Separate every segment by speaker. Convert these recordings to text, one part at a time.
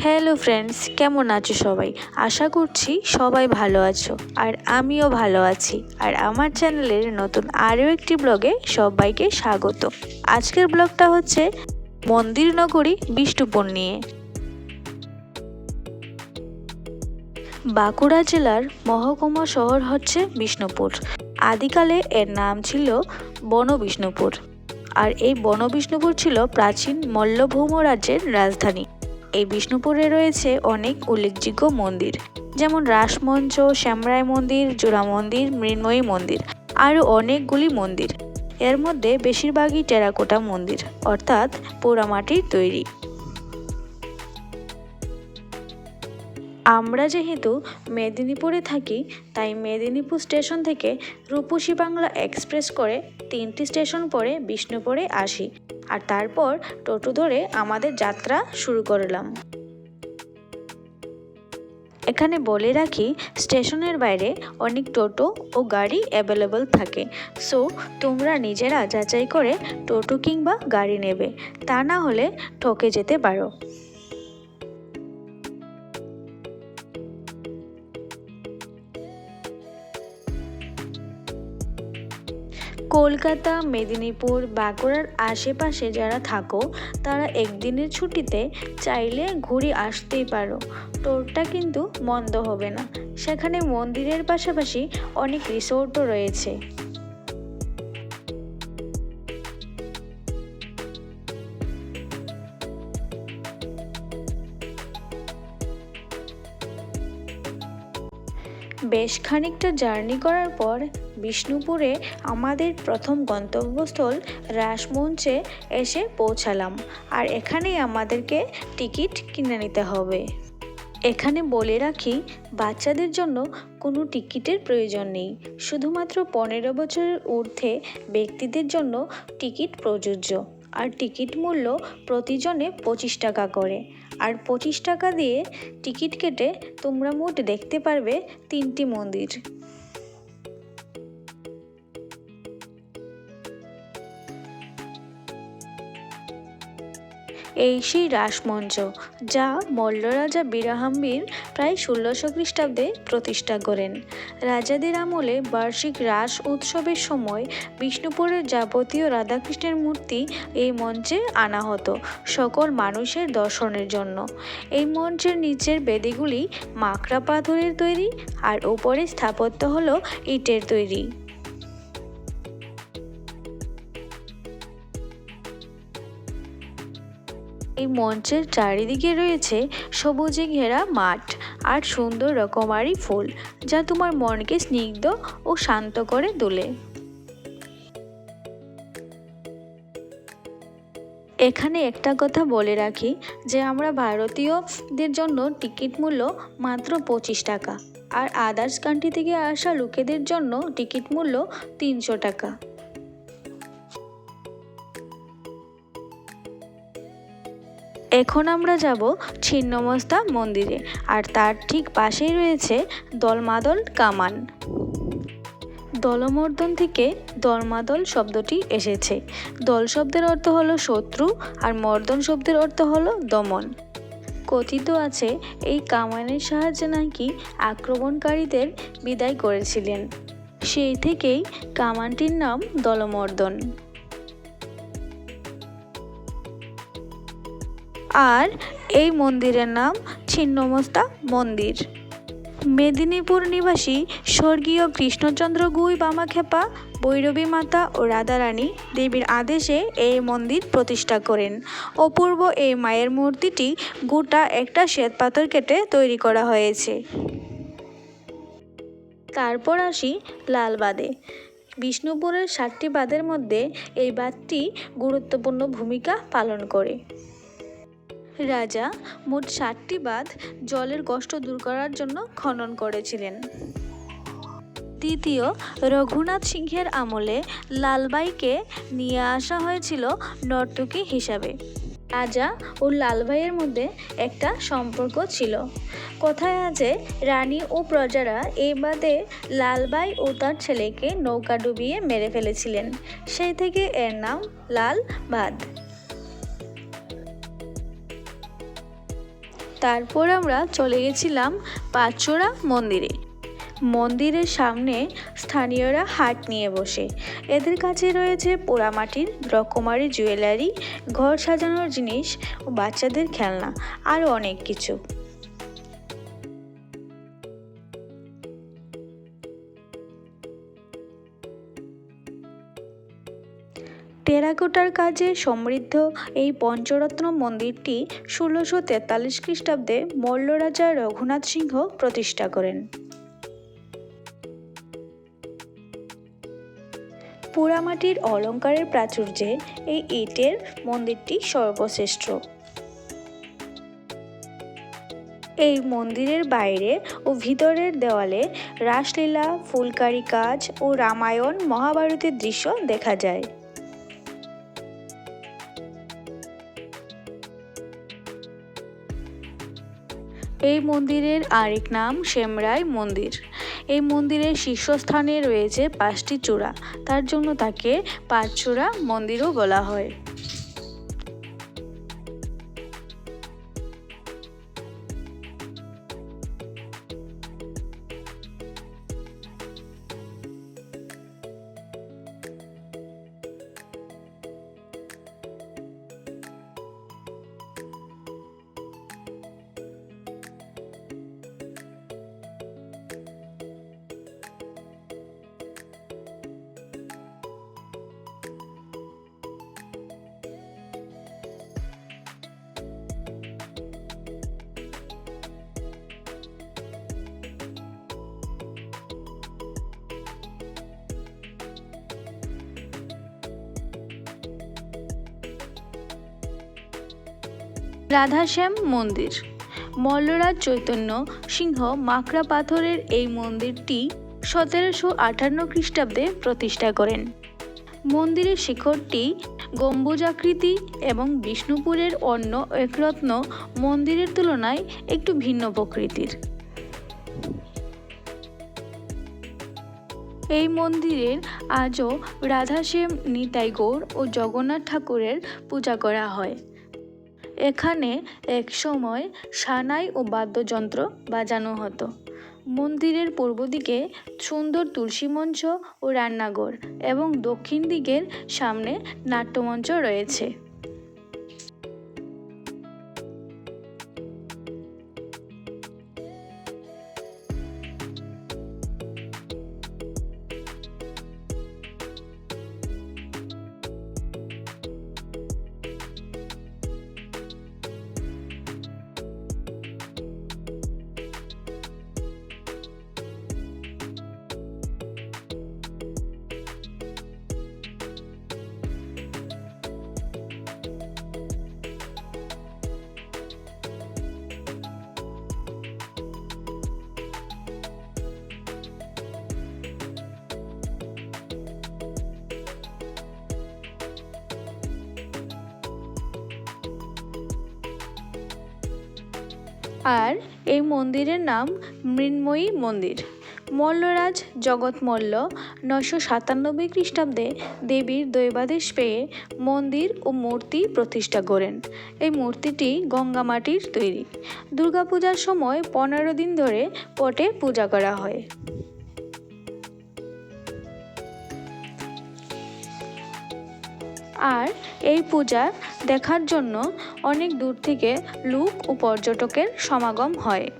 Speaker 1: Hello friends, কেমন আছো সবাই? আশা করছি সবাই ভালো আছো আর আমিও ভালো আছি। আর আমার চ্যানেলের নতুন আরও একটি ব্লগে সবাইকে স্বাগত। আজকের ব্লগটা হচ্ছে মন্দির নগরী বিষ্ণুপুর নিয়ে। বাঁকুড়া জেলার মহকুমা শহর হচ্ছে বিষ্ণুপুর। আদিকালে এর নাম ছিল বন বিষ্ণুপুর আর এই বন বিষ্ণুপুর ছিল প্রাচীন মল্লভৌম রাজ্যের রাজধানী। এই বিষ্ণুপুরে রয়েছে অনেক উল্লেখযোগ্য মন্দির, যেমন রাসমঞ্চ শ্যামরায় মন্দির, জোড়া মন্দির, মৃন্ময়ী মন্দির, আরও অনেকগুলি মন্দির। এর মধ্যে বেশিরভাগই টেরাকোটা মন্দির, অর্থাৎ পোড়ামাটির তৈরি। আমরা যেহেতু মেদিনীপুরে থাকি, তাই মেদিনীপুর স্টেশন থেকে রূপসী বাংলা এক্সপ্রেস করে তিনটি স্টেশন পরে বিষ্ণুপুরে আসি। আর তারপর টোটো ধরে আমাদের যাত্রা শুরু করলাম। এখানে বলে রাখি, স্টেশনের বাইরে অনেক টোটো ও গাড়ি অ্যাভেলেবল থাকে। সো তোমরা নিজেরা যাচাই করে টোটো কিংবা গাড়ি নেবে। তা না হলে ঠকে যেতে পারো। কলকাতা, মেদিনীপুর, বাঁকুড়ার আশেপাশে যারা থাকো, তারা একদিনের ছুটিতে চাইলে ঘুরে আসতেই পারো। টোরটা কিন্তু মন্দ হবে না। সেখানে মন্দিরের পাশাপাশি অনেক রিসোর্টও রয়েছে। বেশ খানিকটা জার্নি করার পর বিষ্ণুপুরে আমাদের প্রথম গন্তব্যস্থল রাসমঞ্চে এসে পৌঁছালাম। আর এখানেই আমাদেরকে টিকিট কিনে নিতে হবে। এখানে বলে রাখি, বাচ্চাদের জন্য কোনো টিকিটের প্রয়োজন নেই। শুধুমাত্র পনেরো বছরের ঊর্ধ্বে ব্যক্তিদের জন্য টিকিট প্রযোজ্য। আর টিকিট মূল্য প্রতিজনে পঁচিশ টাকা করে। আর পঁচিশ টাকা দিয়ে টিকিট কেটে তোমরা মোট দেখতে পারবে তিনটি মন্দির। এই সেই রাসমঞ্চ, যা মল্লরাজা বীরাহাম্বীর প্রায় ষোলোশো খ্রিস্টাব্দে প্রতিষ্ঠা করেন। রাজাদের আমলে বার্ষিক রাস উৎসবের সময় বিষ্ণুপুরের যাবতীয় রাধাকৃষ্ণের মূর্তি এই মঞ্চে আনা হতো সকল মানুষের দর্শনের জন্য। এই মঞ্চের নিচের বেদিগুলি মাকড়া পাথরের তৈরি আর ওপরে স্থাপত্য হলো ইটের তৈরি। এই মঞ্চের চারিদিকে রয়েছে সবুজে ঘেরা মাঠ আর সুন্দর রকমারি ফুল, যা তোমার মনকে স্নিগ্ধ ও শান্ত করে তোলে। এখানে একটা কথা বলে রাখি যে আমরা ভারতীয়দের জন্য টিকিট মূল্য মাত্র পঁচিশ টাকা, আর আদার্স কান্ট্রি থেকে আসা লোকেদের জন্য টিকিট মূল্য তিনশো টাকা। এখন আমরা যাব ছিন্নমস্তা মন্দিরে, আর তার ঠিক পাশেই রয়েছে দলমাদল কামান। দলমর্দন থেকে দলমাদল শব্দটি এসেছে। দল শব্দের অর্থ হলো শত্রু, আর মর্দন শব্দের অর্থ হলো দমন। কথিত আছে, এই কামানের সাহায্যে নাকি আক্রমণকারীদের বিদায় করেছিলেন। সেই থেকেই কামানটির নাম দলমর্দন। আর এই মন্দিরের নাম ছিন্নমস্তা মন্দির। মেদিনীপুর নিবাসী স্বর্গীয় কৃষ্ণচন্দ্র গুই বামাখ্যাপা, ভৈরবী মাতা ও রাধারানী দেবীর আদেশে এই মন্দির প্রতিষ্ঠা করেন। অপূর্ব এই মায়ের মূর্তিটি গোটা একটা শ্বেত পাথর কেটে তৈরি করা হয়েছে। তারপর আসি লালবাদে বিষ্ণুপুরের সাতটি বাঁধের মধ্যে এই বাঁধটি গুরুত্বপূর্ণ ভূমিকা পালন করে। রাজা মোট ষাটটি বাঁধ জলের কষ্ট দূর করার জন্য খনন করেছিলেন। তৃতীয় রঘুনাথ সিংহের আমলে লালবাইকে নিয়ে আসা হয়েছিল নর্তকী হিসাবে। রাজা ও লালবাইয়ের মধ্যে একটা সম্পর্ক ছিল। কথায় আছে, রানী ও প্রজারা এই বাদে লালবাই ও তার ছেলেকে নৌকা ডুবিয়ে মেরে ফেলেছিলেন। সেই থেকে এর নাম লাল বাঁধ তারপর আমরা চলে গেছিলাম পাঁচোড়া মন্দিরে। মন্দিরের সামনে স্থানীয়রা হাট নিয়ে বসে। এদের কাছে রয়েছে পোড়ামাটির, রকমারি জুয়েলারি, ঘর সাজানোর জিনিস ও বাচ্চাদের খেলনা, আরও অনেক কিছু। টেরাকোটার কাজে সমৃদ্ধ এই পঞ্চরত্ন মন্দিরটি ষোলোশো তেতাল্লিশ খ্রিস্টাব্দে মল্ল রাজা রঘুনাথ সিংহ প্রতিষ্ঠা করেন। পোড়ামাটির অলঙ্কারের প্রাচুর্যে এই ইটের মন্দিরটি সর্বশ্রেষ্ঠ। এই মন্দিরের বাইরে ও ভিতরের দেওয়ালে রাসলীলা, ফুলকারি কাজ ও রামায়ণ, মহাভারতের দৃশ্য দেখা যায়। এই মন্দিরের আরেক নাম শ্যামরাই মন্দির। এই মন্দিরের শীর্ষস্থানে রয়েছে পাঁচটি চূড়া। তার জন্য তাকে পাঁচ চূড়া মন্দিরও বলা হয়। রাধাশ্যাম মন্দির। মল্লরাজ চৈতন্য সিংহ মাকড়া পাথরের এই মন্দিরটি সতেরোশো আটান্ন খ্রিস্টাব্দে প্রতিষ্ঠা করেন। মন্দিরের শিখরটি গম্বুজাকৃতি এবং বিষ্ণুপুরের অন্য একরত্ন মন্দিরের তুলনায় একটু ভিন্ন প্রকৃতির। এই মন্দিরের আজও রাধাশ্যাম, নিতাই গৌর ও জগন্নাথ ঠাকুরের পূজা করা হয়। এখানে একসময় সানাই ও বাদ্যযন্ত্র বাজানো হতো। মন্দিরের পূর্ব দিকে সুন্দর তুলসী মঞ্চ ও রান্নাঘর এবং দক্ষিণ দিকের সামনে নাট্যমঞ্চ রয়েছে। আর এই মন্দিরের নাম মৃন্ময়ী মন্দির। মল্লরাজ জগৎ মল্ল নশো সাতানব্বই খ্রিস্টাব্দে দেবীর দৈবাদেশ পেয়ে মন্দির ও মূর্তি প্রতিষ্ঠা করেন। এই মূর্তিটি গঙ্গা মাটির তৈরি। দুর্গাপূজার সময় পনেরো দিন ধরে পটে পূজা করা হয়। আর এই পূজা দেখার জন্য অনেক দূর থেকে লোক ও পর্যটকের সমাগম হয়।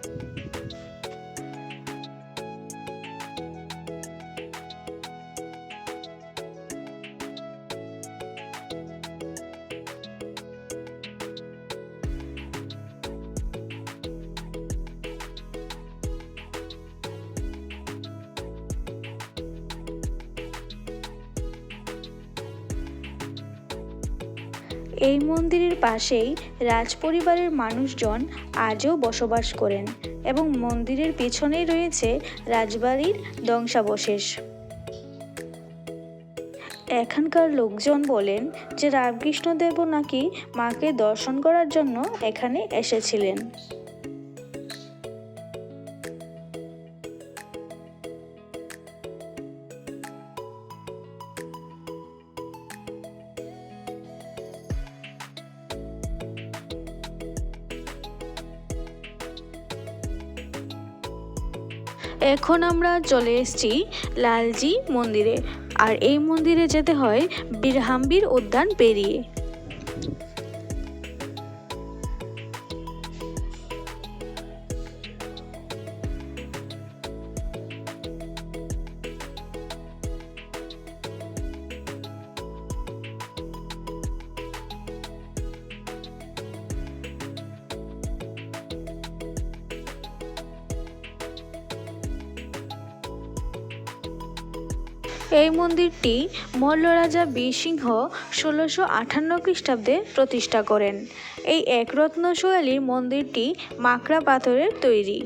Speaker 1: এই মন্দিরের পাশেই রাজপরিবারের মানুষজন আজও বসবাস করেন এবং মন্দিরের পেছনেই রয়েছে রাজবাড়ির ধ্বংসাবশেষ। এখানকার লোকজন বলেন যে রামকৃষ্ণদেবও নাকি মাকে দর্শন করার জন্য এখানে এসেছিলেন। এখন আমরা চলে এসেছি লালজি মন্দিরে। আর এই মন্দিরে যেতে হয় বীরহাম্বির উদ্যান পেরিয়ে। এই মন্দিরটি মল্ল রাজা বীরসিংহ ষোলোশো আঠান্ন খ্রিস্টাব্দে প্রতিষ্ঠা করেন। এই একরত্ন শৈলীর মন্দিরটি মাকড়া পাথরের তৈরি।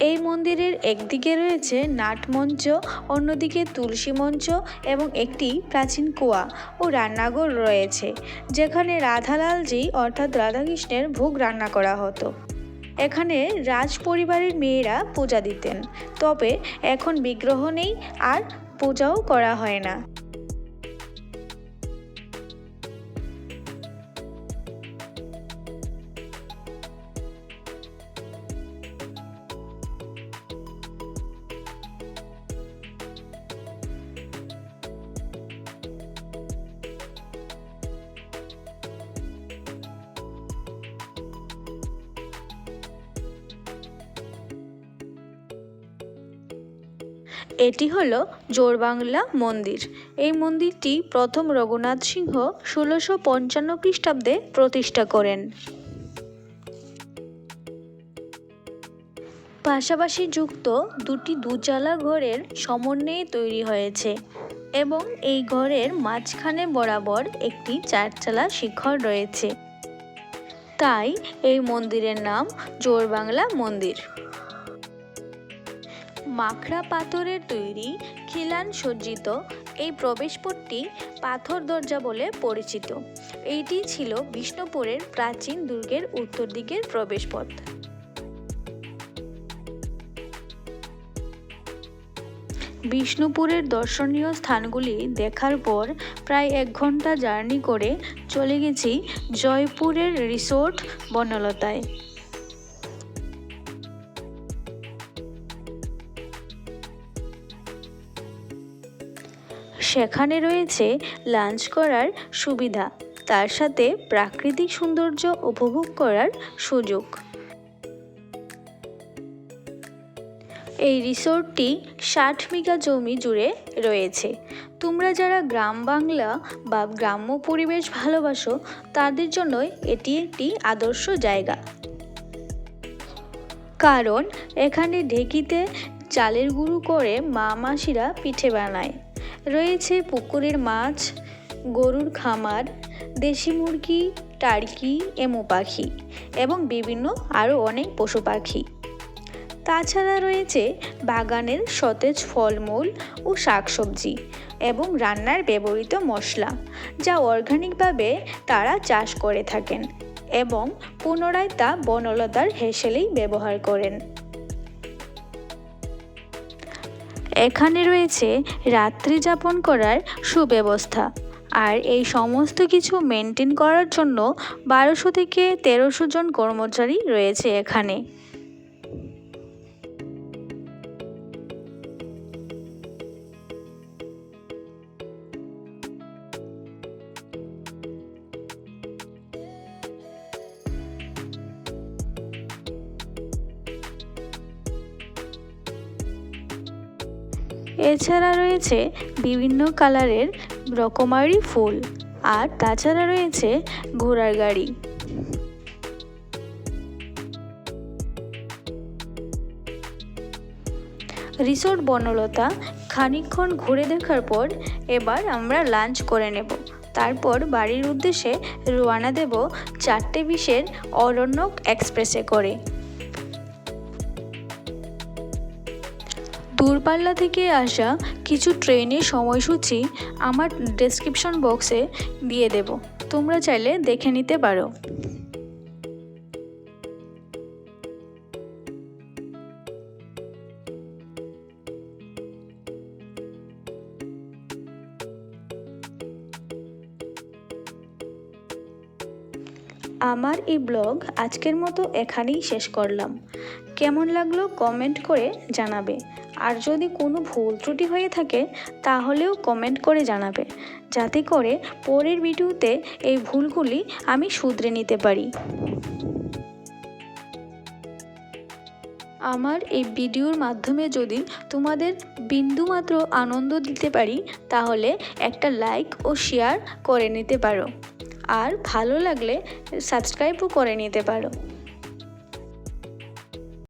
Speaker 1: এই মন্দিরের একদিকে রয়েছে নাট মঞ্চ, অন্যদিকে তুলসী মঞ্চ এবং একটি প্রাচীন কুয়া ও রান্নাঘর রয়েছে, যেখানে রাধালালজি অর্থাৎ রাধাকৃষ্ণের ভোগ রান্না করা হতো। এখানে রাজ পরিবারের মেয়েরা পূজা দিতেন, তবে এখন বিগ্রহ নেই আর পূজাও করা হয় না। এটি হলো জোরবাংলা মন্দির। এই মন্দিরটি প্রথম রঘুনাথ সিংহ ষোলোশো পঞ্চান্ন খ্রিস্টাব্দে প্রতিষ্ঠা করেন। পাশাপাশি যুক্ত দুটি দুচালা ঘরের সমন্বয়ে তৈরি হয়েছে এবং এই ঘরের মাঝখানে বরাবর একটি চারচালা শিখর রয়েছে। তাই এই মন্দিরের নাম জোরবাংলা মন্দির। মাখড়া পাথরের তৈরি খিলান সজ্জিত এই প্রবেশপথটি পাথর দরজা বলে পরিচিত। এইটি ছিল বিষ্ণুপুরের প্রাচীন দুর্গের উত্তর দিকের প্রবেশপথ। বিষ্ণুপুরের দর্শনীয় স্থানগুলি দেখার পর প্রায় এক ঘণ্টা জার্নি করে চলে গেছি জয়পুরের রিসোর্ট বনলতায়। সেখানে রয়েছে লাঞ্চ করার সুবিধা। তার সাথে প্রাকৃতিক সৌন্দর্য উপভোগ করার সুযোগ। এই রিসোর্টটি ষাট বিঘা জমি জুড়ে রয়েছে। তোমরা যারা গ্রাম বাংলা বা গ্রাম্য পরিবেশ ভালোবাসো, তাদের জন্যই এটি একটি আদর্শ জায়গা। কারণ, এখানে ঢেকিতে চালের গুঁড়ো করে মা মাসিরা পিঠে বানায়। রয়েছে পুকুরের মাছ, গরুর খামার, দেশি মুরগি, টার্কি, এমু পাখি এবং বিভিন্ন আরও অনেক পশু পাখি। তাছাড়া রয়েছে বাগানের সতেজ ফলমূল ও শাকসবজি এবং রান্নার ব্যবহৃত মশলা, যা অর্গানিকভাবে তারা চাষ করে থাকেন এবং পুনরায় তা বনলতার হেসেলেই ব্যবহার করেন। এখানে রয়েছে রাত্রি যাপন করার সুব্যবস্থা। আর এই সমস্ত কিছু মেনটেন করার জন্য বারোশো থেকে তেরোশো জন কর্মচারী রয়েছে এখানে। এছাড়া রয়েছে বিভিন্ন কালারের রকমারি ফুল, আর তাছাড়া রয়েছে ঘোড়ার গাড়ি। রিসোর্ট বনলতা খানিকক্ষণ ঘুরে দেখার পর এবার আমরা লাঞ্চ করে নেব। তারপর বাড়ির উদ্দেশ্যে রওনা দেব চারটে বিশের অরণ্যক এক্সপ্রেসে করে। দূরপাল্লা থেকে আসা কিছু ট্রেনের সময়সূচি আমার ডেসক্রিপশন বক্সে দিয়ে দেব। তোমরা চাইলে দেখে নিতে পারো। আমার এই ব্লগ আজকের মতো এখানেই শেষ করলাম। কেমন লাগল কমেন্ট করে জানাবে। আর যদি কোনো ভুল ত্রুটি হয়ে থাকে, তাহলেও কমেন্ট করে জানাবে। যাতে করে পরের ভিডিওতে এই ভুলগুলি আমি শুধরে নিতে পারি। আমার এই ভিডিওর মাধ্যমে যদি তোমাদের বিন্দুমাত্র আনন্দ দিতে পারি, তাহলে একটা লাইক ও শেয়ার করে নিতে পারো। আর ভালো লাগলে সাবস্ক্রাইবও করে নিতে পারো।